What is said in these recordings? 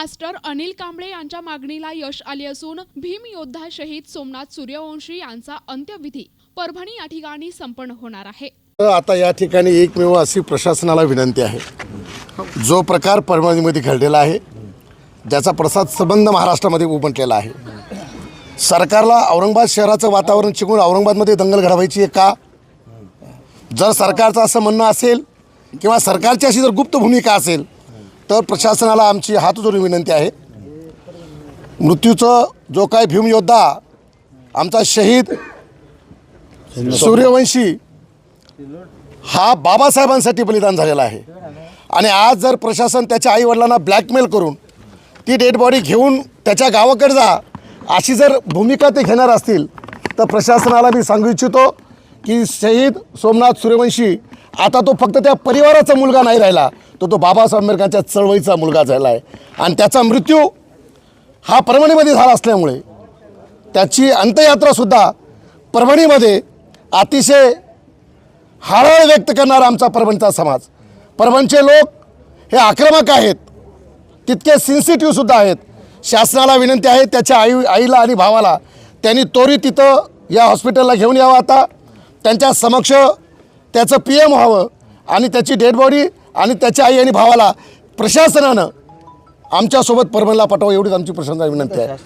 Master Anil Kamble यांच्या मागणीला यश आले असून भीम योद्धा शहीद सोमनाथ सूर्यवंशी यांचा अंत्यविधी परभणी या ठिकाणी संपन्न होणार आहे. आता या ठिकाणी एकमेव अशी प्रशासनाला विनंती आहे. जो प्रकार परभणीमध्ये घडलेला आहे ज्याचा प्रसाद संबंध महाराष्ट्रामध्ये उमटलेला आहे. सरकारला औरंगाबाद शहराचं वातावरण शिकून औरंगाबादमध्ये दंगल घडवायची आहे का? जर सरकारचं असं म्हणणं असेल किंवा सरकारची अशी जर गुप्त भूमिका असेल तर प्रशासनाला आमची हात जोडून विनंती आहे. मृत्यूचं जो काय भीमयोद्धा आमचा शहीद सूर्यवंशी हा बाबासाहेबांसाठी बलिदान झालेला आहे. आणि आज जर प्रशासन त्याच्या आईवडिलांना ब्लॅकमेल करून ती डेड बॉडी घेऊन त्याच्या गावाकडे जा अशी जर भूमिका ते घेणार असतील तर प्रशासनाला मी सांगू इच्छितो की शहीद सोमनाथ सूर्यवंशी आता तो फक्त त्या परिवाराचा मुलगा नाही राहिला तो तो बाबासाहेब आंबेडकरांच्या चळवळीचा मुलगा झाला आहे आणि त्याचा मृत्यू हा परभणीमध्ये झाला असल्यामुळे त्याची अंत्ययात्रासुद्धा परभणीमध्ये अतिशय हळहळ व्यक्त करणारा आमचा परभणीचा समाज. परभणचे लोक हे आक्रमक आहेत तितके सिन्सिटिव्हसुद्धा आहेत. शासनाला विनंती आहे त्याच्या आई आईला आणि भावाला त्यांनी त्वरित तिथं या हॉस्पिटलला घेऊन यावं आता. त्यांच्या समक्ष त्याचं पी एम व्हावं आणि त्याची डेड बॉडी आणि त्याच्या आई आणि भावाला प्रशासनानं आमच्यासोबत परभणीला पाठवावं एवढीच आमची प्रशासनाला विनंती आहे.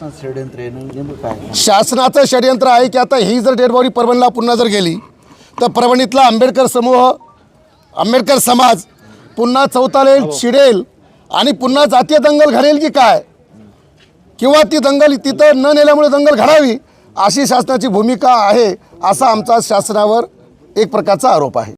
शासनाचं षडयंत्र आहे की आता ही जर डेड बॉडी परभणीला पुन्हा जर गेली तर परभणीतला आंबेडकर समूह आंबेडकर समाज पुन्हा चौतालेल चिडेल आणि पुन्हा जातीय दंगल घडेल की काय? किंवा ती दंगल तिथं न नेल्यामुळे दंगल घडावी अशी शासनाची भूमिका आहे असा आमचा शासनावर एक प्रकारचा आरोप आहे.